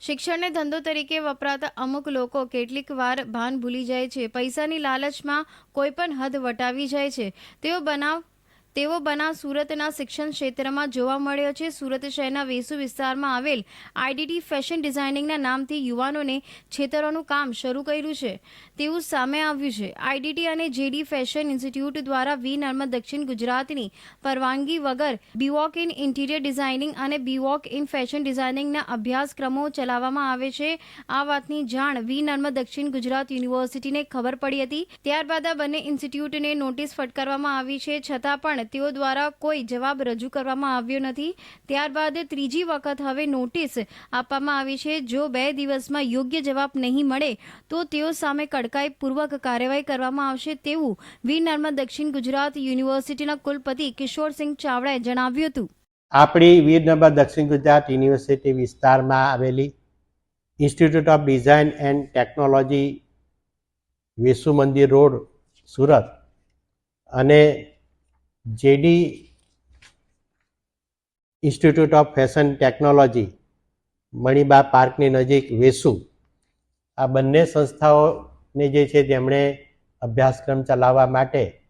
શિક્ષણને ધંધો તરીકે વપરાતા અમુક લોકો કેટલીક વાર ભાન ભૂલી જાય છે. પૈસાની લાલચમાં કોઈ પણ હદ વટાવી જાય છે. તેઓ બનાવ તેવો બનાવ સુરતના શિક્ષણ ક્ષેત્રમાં જોવા મળ્યો છે. સુરત શહેરના વેસુ વિસ્તારમાં આવેલ આઈડીટી ફેશન ડિઝાઇનિંગના નામથી યુવાનોને છેતરવાનું કામ શરૂ કર્યું છે. તેવું સામે આવ્યું છે. આઈડીટી અને જેડી ફેશન ઇન્સ્ટિટ્યૂટ દ્વારા વી નર્મદ દક્ષિણ ગુજરાતની પરવાનગી વગર B Voc in interior designing અને બીવોક ઇન ફેશન ડિઝાઇનિંગના અભ્યાસક્રમો ચલાવવામાં આવે છે. આ વાતની જાણ વી નર્મદ દક્ષિણ ગુજરાત યુનિવર્સિટીને ખબર પડી હતી. ત્યારબાદ આ બંને ઇન્સ્ટિટ્યૂટને નોટિસ ફટકારવામાં આવી છે. છતાં પણ તેઓ દ્વારા કોઈ જવાબ રજૂ કરવામાં આવ્યો નથી. ત્યારબાદ ત્રીજી વખત હવે નોટિસ આપવામાં આવી છે. જો બે દિવસમાં યોગ્ય જવાબ નહીં મળે, તો તેઓ સામે કડકાઈપૂર્વક કાર્યવાહી કરવામાં આવશે તેવું વીર નર્મદ દક્ષિણ ગુજરાત યુનિવર્સિટીના કુલપતિ કિશોરસિંહ ચાવડાએ જણાવ્યું હતું. આપણી વીર નર્મદ દક્ષિણ ગુજરાત યુનિવર્સિટી વિસ્તારમાં આવેલી institute of design and technology Vesu Mandir road, Surat અને J D institute of fashion technology Maniba પાર્કની નજીક વેસુ. આ બંને સંસ્થાઓને જે છે તેમણે અભ્યાસક્રમ ચલાવવા માટે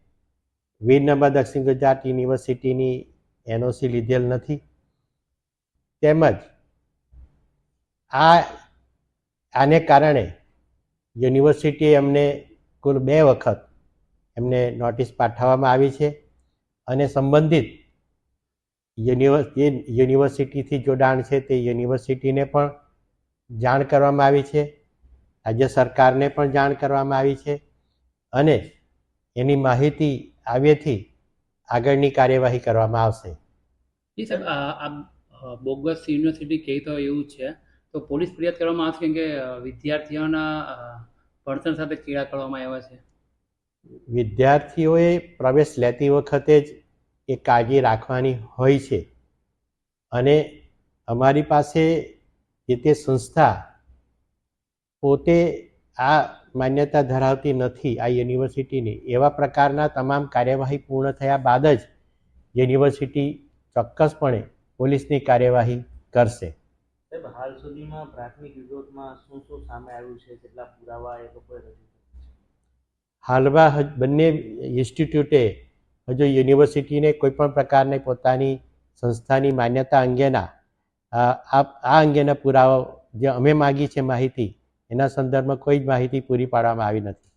વીર નર્મદ દક્ષિણ ગુજરાત યુનિવર્સિટીની એનઓસી લીધેલ નથી. તેમજ આ, આને કારણે યુનિવર્સિટીએ અમને કુલ બે વખત એમને નોટિસ પાઠવવામાં આવી છે. અને સંબંધિત યુનિવર્સિટીથી જોડાણ છે તે યુનિવર્સિટીને પણ જાણ કરવામાં આવી છે. રાજ્ય સરકારને પણ જાણ કરવામાં આવી છે અને એની માહિતી આવેથી આગળની કાર્યવાહી કરવામાં આવશે. જી સર આ બોગસ યુનિવર્સિટી કહી તો એવું છે. તો પોલીસ ફરિયાદ કરવામાં આવશે કેમ કે વિદ્યાર્થીઓના ભણતર સાથે ચીડા કરવામાં આવ્યા છે? વિદ્યાર્થીઓએ પ્રવેશ લેતી વખતે જ એ કાળજી રાખવાની હોય છે. અને અમારી પાસે જે તે સંસ્થા પોતે આ માન્યતા ધરાવતી નથી આ યુનિવર્સિટીની. એવા પ્રકારના તમામ કાર્યવાહી પૂર્ણ થયા બાદ જ યુનિવર્સિટી ચોક્કસપણે પોલીસની કાર્યવાહી કરશે. સાહેબ હાલ સુધીમાં પ્રાથમિક વિરોધમાં શું શું સામે આવ્યું છે? કેટલા પુરાવા એ લોકોએ રજૂ હાલમાં બંને ઇન્સ્ટિટ્યૂટે હજુ યુનિવર્સિટીને કોઈપણ પ્રકારની પોતાની સંસ્થાની માન્યતા અંગેના આ અંગેના પુરાવા જે અમે માગી છે માહિતી, એના સંદર્ભમાં કોઈ જ માહિતી પૂરી પાડવામાં આવી નથી.